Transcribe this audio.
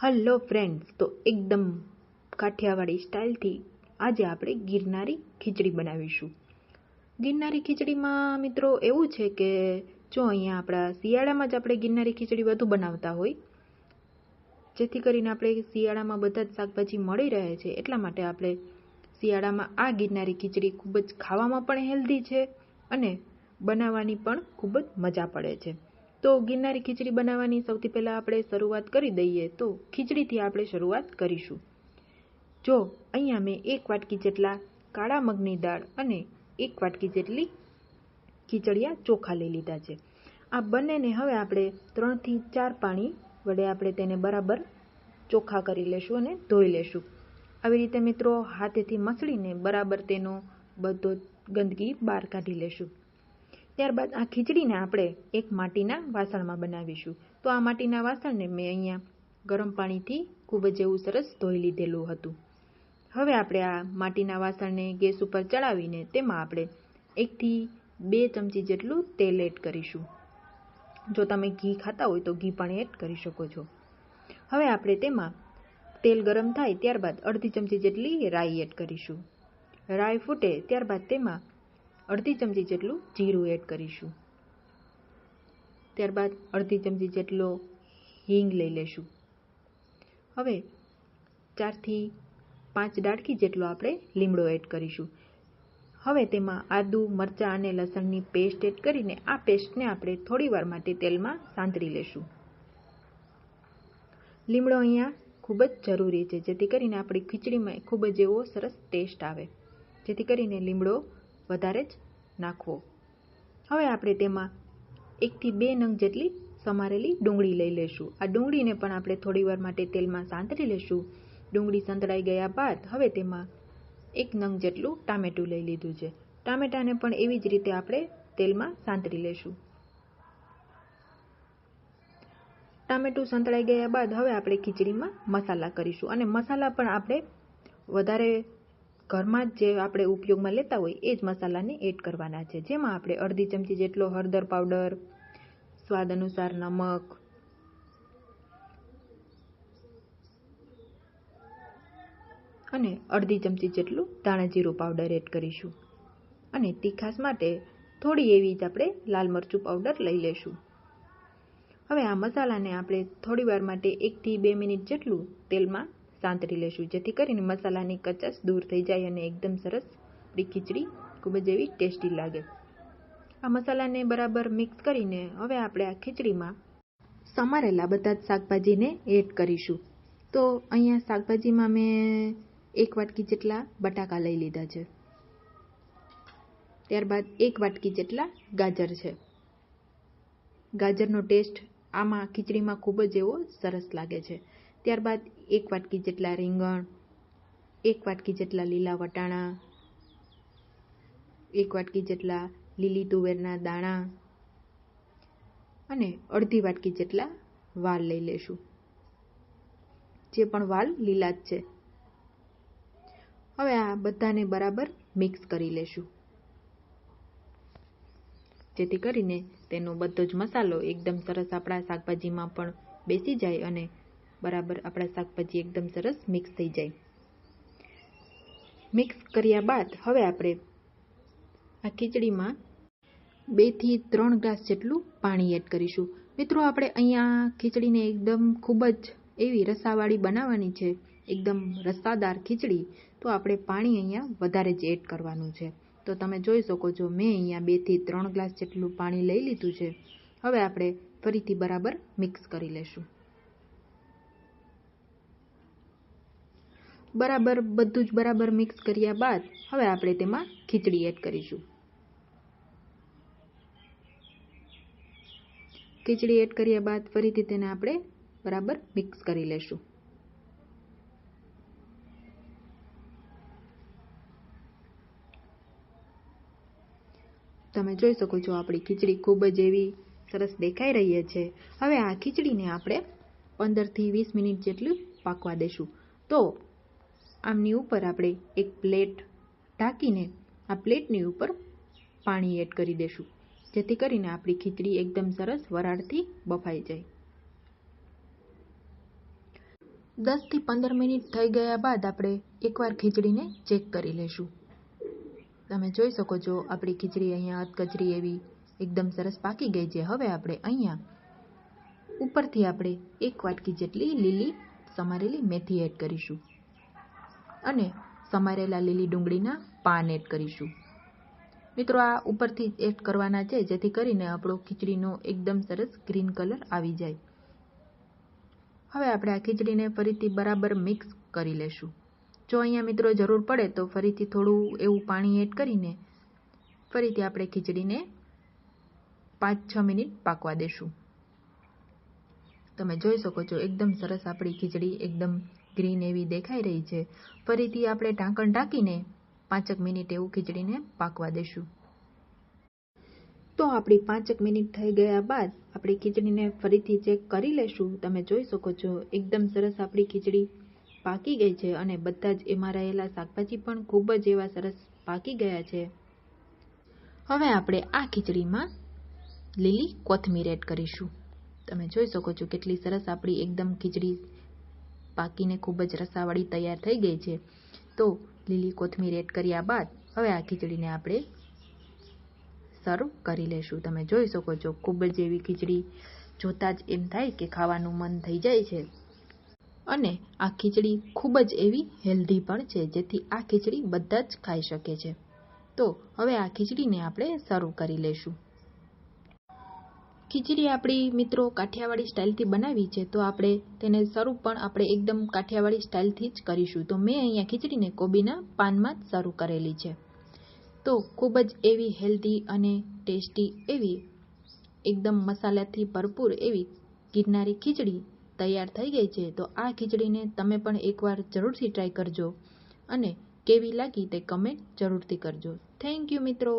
Hello friends તો એકદમ કાઠિયાવાડી સ્ટાઇલથી આજે આપણે ગિરનારી ખીચડી બનાવીશું. ગિરનારી ખીચડીમાં મિત્રો એવું છે કે જો અહીંયા આપણા શિયાળામાં જ આપણે ગિરનારી ખીચડી વધુ બનાવતા હોય, જેથી કરીને આપણે શિયાળામાં બધા જ શાકભાજી મળી રહે છે, એટલા માટે આપણે શિયાળામાં આ ગિરનારી ખીચડી ખૂબ જ ખાવામાં પણ હેલ્ધી છે અને બનાવવાની પણ ખૂબ જ મજા પડે છે. તો ગિરનારી ખીચડી બનાવવાની સૌથી પહેલાં આપણે શરૂઆત કરી દઈએ તો ખીચડીથી આપણે શરૂઆત કરીશું. જો અહીંયા મેં એક વાટકી જેટલા કાળા મગની દાળ અને એક વાટકી જેટલી ખીચડિયા ચોખા લઈ લીધા છે. આ બંનેને હવે આપણે ત્રણથી ચાર પાણી વડે આપણે તેને બરાબર ચોખ્ખા કરી લેશું અને ધોઈ લેશું. આવી રીતે મિત્રો હાથેથી મસળીને બરાબર તેનો બધો ગંદકી બહાર કાઢી લેશું. ત્યારબાદ આ ખીચડીને આપણે એક માટીના વાસણમાં બનાવીશું. તો આ માટીના વાસણને મેં અહીંયા ગરમ પાણીથી ખૂબ જ એવું સરસ ધોઈ લીધેલું હતું. હવે આપણે આ માટીના વાસણને ગેસ ઉપર ચડાવીને તેમાં આપણે એકથી બે ચમચી જેટલું તેલ એડ કરીશું. જો તમે ઘી ખાતા હોય તો ઘી પણ એડ કરી શકો છો. હવે આપણે તેમાં તેલ ગરમ થાય ત્યારબાદ અડધી ચમચી જેટલી રાઈ એડ કરીશું. રાઈ ફૂટે ત્યારબાદ તેમાં અડધી ચમચી જેટલું જીરું એડ કરીશું. ત્યારબાદ અડધી ચમચી જેટલો હિંગ લઈ લેશું. હવે ચારથી પાંચ ડાળખી જેટલો આપણે લીમડો એડ કરીશું. હવે તેમાં આદુ, મરચાં અને લસણની પેસ્ટ એડ કરીને આ પેસ્ટને આપણે થોડીવાર માટે તેલમાં સાંતળી લેશું. લીમડો અહીંયા ખૂબ જ જરૂરી છે, જેથી કરીને આપણી ખીચડીમાં ખૂબ જ એવો સરસ ટેસ્ટ આવે. જેથી કરીને લીમડો વધારે જ નાખવો. હવે આપણે તેમાં એકથી બે નંગ જેટલી સમારેલી ડુંગળી લઈ લેશું આ ડુંગળીને પણ આપણે થોડીવાર માટે તેલમાં સાંતળી લેશું ડુંગળી સંતળાઈ ગયા બાદ હવે તેમાં એક નંગ જેટલું ટામેટું લઈ લીધું છે. ટામેટાને પણ એવી જ રીતે આપણે તેલમાં સાંતળી લેશું ટામેટું સંતળાઈ ગયા બાદ હવે આપણે ખીચડીમાં મસાલા કરીશું. અને મસાલા પણ આપણે વધારે ઘરમાં જ આપણે ઉપયોગમાં લેતા હોય એ જ મસાલાને એડ કરવાના છે. જેમાં આપણે અડધી ચમચી જેટલો હળદર પાવડર સ્વાદ અનુસાર નમક, અને અડધી ચમચી જેટલું ધાણાજીરું પાવડર એડ કરીશું. અને તીખાસ માટે થોડી એવી જ આપણે લાલ મરચું પાવડર લઈ લેશું. હવે આ મસાલાને આપણે થોડીવાર માટે એકથી બે મિનિટ જેટલું તેલમાં સાંતળી લેશું, જેથી કરીને મસાલાની કચાશ દૂર થઈ જાય અને એકદમ સરસ ખીચડી ખૂબ જ એવી ટેસ્ટી લાગે. આ મસાલાને બરાબર મિક્સ કરીને હવે આપણે આ ખીચડીમાં સમારેલા બધા જ શાકભાજીને એડ કરીશું. તો અહીંયા શાકભાજીમાં મેં એક વાટકી જેટલા બટાકા લઈ લીધા છે. ત્યારબાદ એક વાટકી જેટલા ગાજર છે. ગાજરનો ટેસ્ટ આમાં ખીચડીમાં ખૂબ જ એવો સરસ લાગે છે. ત્યારબાદ એક વાટકી જેટલા રીંગણ, એક વાટકી જેટલા લીલા વટાણા, એક વાટકી જેટલા લીલી તુવેરના દાણા અને અડધી વાટકી જેટલા વાલ લઈ લેશું. જે પણ વાલ લીલા જ છે. હવે આ બધાને બરાબર મિક્સ કરી લેશું. જેથી કરીને તેનો બધો જ મસાલો એકદમ સરસ આપણા શાકભાજીમાં પણ બેસી જાય અને બરાબર આપણા શાકભાજી એકદમ સરસ મિક્સ થઈ જાય. મિક્સ કર્યા બાદ હવે આપણે આ ખીચડીમાં બેથી ત્રણ ગ્લાસ જેટલું પાણી એડ કરીશું. મિત્રો, આપણે અહીંયા ખીચડીને એકદમ ખૂબ જ એવી રસાવાળી બનાવવાની છે, એકદમ રસાદાર ખીચડી, તો આપણે પાણી અહીંયા વધારે જ એડ કરવાનું છે. તો તમે જોઈ શકો છો, મેં અહીંયા બેથી ત્રણ ગ્લાસ જેટલું પાણી લઈ લીધું છે. હવે આપણે ફરીથી બરાબર મિક્સ કરી લેશું બરાબર બધું જ બરાબર મિક્સ કર્યા બાદ હવે આપણે તેમાં ખીચડી એડ કરીશું. ખીચડી એડ કર્યા બાદ ફરીથી તેને આપણે બરાબર મિક્સ કરી લેશું. તમે જોઈ શકો છો આપણી ખીચડી ખૂબ જ એવી સરસ દેખાઈ રહી છે. હવે આ ખીચડીને આપણે પંદરથી વીસ મિનિટ જેટલું પાકવા દેશું. તો આમની ઉપર આપણે એક પ્લેટ ઢાંકીને આ પ્લેટની ઉપર પાણી એડ કરી દેશું, જેથી કરીને આપણી ખીચડી એકદમ સરસ વરાળથી બફાઈ જાય. દસથી પંદર મિનિટ થઈ ગયા બાદ આપણે એકવાર ખીચડીને ચેક કરી લેશું. તમે જોઈ શકો છો, આપણી ખીચડી અહીંયા અધકચરી એવી એકદમ સરસ પાકી ગઈ છે. હવે આપણે અહીંયા ઉપરથી આપણે એક વાટકી જેટલી લીલી, સમારેલી મેથી એડ કરીશું. અને સમારેલા લીલી ડુંગળીના પાન એડ કરીશું. મિત્રો, આ ઉપરથી એડ કરવાના છે, જેથી કરીને આપણો ખીચડીનો એકદમ સરસ ગ્રીન કલર આવી જાય. હવે આપણે આ ખીચડીને ફરીથી બરાબર મિક્સ કરી લેશું. જો અહીંયા મિત્રો જરૂર પડે તો ફરીથી થોડું એવું પાણી એડ કરીને ફરીથી આપણે ખીચડીને પાંચ છ મિનિટ પાકવા દેશું. તમે જોઈ શકો છો, એકદમ સરસ આપણી ખીચડી એકદમ ગ્રીન એવી દેખાઈ રહી છે. ફરીથી આપણે ઢાંકણ ઢાંકીને પાંચક મિનિટ એવું ખીચડીને પાકવા દેશું. તો આપણી પાંચક મિનિટ થઈ ગયા બાદ આપણી ખીચડીને ફરીથી ચેક કરી લેશું. તમે જોઈ શકો છો, એકદમ સરસ આપણી ખીચડી પાકી ગઈ છે અને બધા જ એમાં રહેલા શાકભાજી પણ ખૂબ જ એવા સરસ પાકી ગયા છે. હવે આપણે આ ખીચડીમાં લીલી કોથમીર એડ કરીશું. તમે જોઈ શકો છો કેટલી સરસ આપણી એકદમ ખીચડી પાકીને ખૂબ જ રસાવાળી તૈયાર થઈ ગઈ છે. તો લીલી કોથમીર એડ કર્યા બાદ હવે આ ખીચડીને આપણે સર્વ કરી લેશું. તમે જોઈ શકો છો, ખૂબ જ એવી ખીચડી જોતાં જ એમ થાય કે ખાવાનું મન થઈ જાય છે. અને આ ખીચડી ખૂબ જ એવી હેલ્ધી પણ છે, જેથી આ ખીચડી બધા જ ખાઈ શકે છે. તો હવે આ ખીચડીને આપણે સર્વ કરી લેશું. ખીચડી આપણી મિત્રો કાઠિયાવાડી સ્ટાઇલથી બનાવી છે, તો આપણે તેને સર્વ પણ આપણે એકદમ કાઠિયાવાડી સ્ટાઇલથી જ કરીશું. તો મેં અહીંયા ખીચડીને કોબીના પાનમાં જ સર્વ કરેલી છે. તો ખૂબ જ એવી હેલ્ધી અને ટેસ્ટી એવી, એકદમ મસાલાથી ભરપૂર એવી ગિરનારી ખીચડી તૈયાર થઈ ગઈ છે. તો આ ખીચડીને તમે પણ એકવાર જરૂરથી ટ્રાય કરજો અને કેવી લાગી તે કમેન્ટ જરૂરથી કરજો. થેન્ક યુ મિત્રો.